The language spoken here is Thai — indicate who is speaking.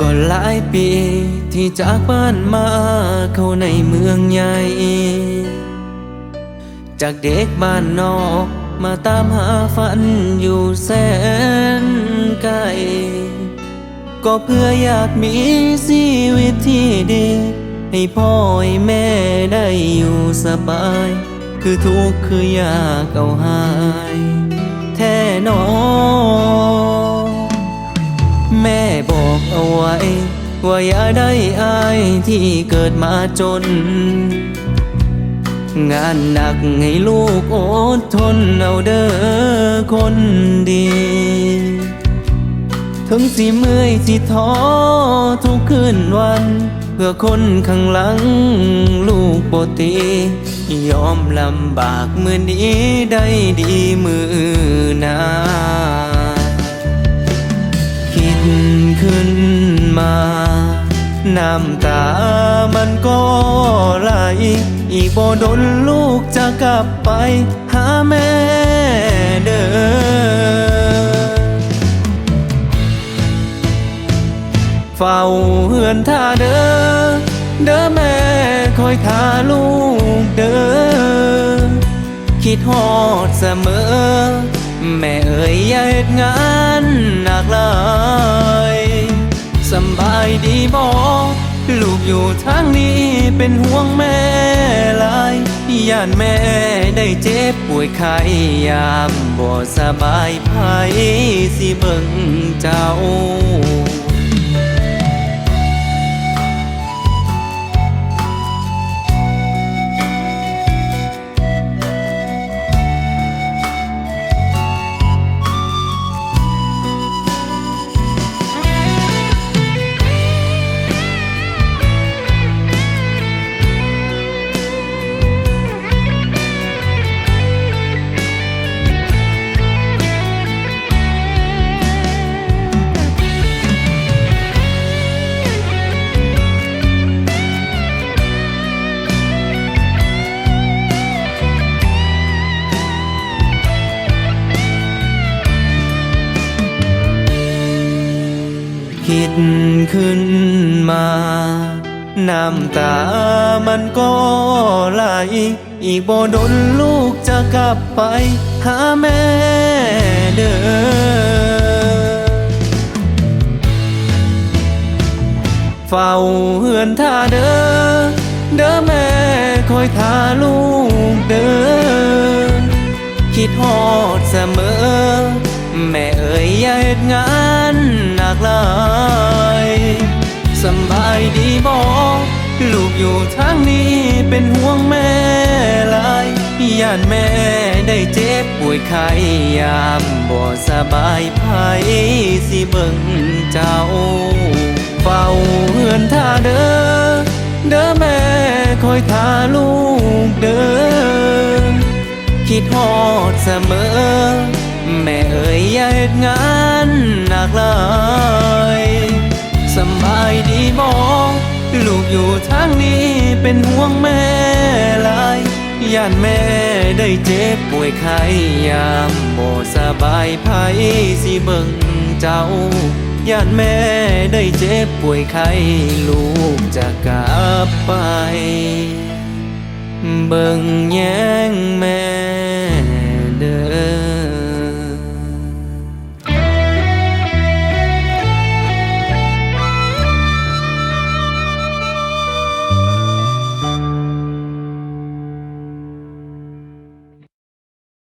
Speaker 1: ก็หลายปีที่จากบ้านมาเข้าในเมืองใหญ่ จากเด็กบ้านนอกมาตามหาฝันอยู่แสนไกล ก็เพื่ออยากมีชีวิตที่ดี ให้พ่อให้แม่ได้อยู่สบาย คือทุกข์คืออยากเอาหาย แท้หนอ แม่บอกเอาไว้ ว่าอย่าได้อายที่เกิดมาจน งานหนักให้ลูกอดทนเอาเด้อคนดี ถึงสิเมื่อยสิท้อทุกคืนวัน เพื่อคนข้างหลังลูกปตียอมลำบากมือนี้ได้ดีมือหนา ขึ้นมา น้ำตามันก็ไหล อีกบ่ดนลูกจะกลับไปหาแม่เด้อเฝ้าเฮือนท่าเด้อ เด้อแม่คอยท่าลูกเด้อ คิดฮอดเสมอ แม่เอ่ยอย่าเหตุงานหนักหลาย บายดีบอลูกอยู่ทางนี้เป็นห่วงแม่หลายย่านแม่ได้เจ็บป่วยไข้ยามบ่สบายไผสิเบิ่งเจ้า คิดขึ้นมา น้ำตามันก็ไหล อีกบ่ดนลูกจะกลับไป หาแม่เด้อเฝ้าเฮือนท่าเด้อ เด้อแม่คอยท่าลูกเด้อ คิดฮอดเสมอ แม่เอ่ยอย่าเหตุงาน หนักหลายสบายดีบ่ลูกอยู่ทางนี้เป็นห่วงแม่หลายย่านแม่ได้เจ็บป่วยไข้ยามบ่สบายไผสิเบิ่งเจ้า เฝ้าเฮือนท่าเด้อเด้อแม่คอยท่าลูกเด้อคิดฮอดเสมอ แม่เอ่ยอย่าเหตุงานหนักหลาย สำบายดีบ่ลูกอยู่ทางนี้เป็นห่วงแม่หลายย่านแม่ได้เจ็บป่วยไข้ยามบ่สบายไผสิเบิ่งเจ้าย่านแม่ได้เจ็บป่วยไข้ลูกจะกลับไป เบิ่งแยง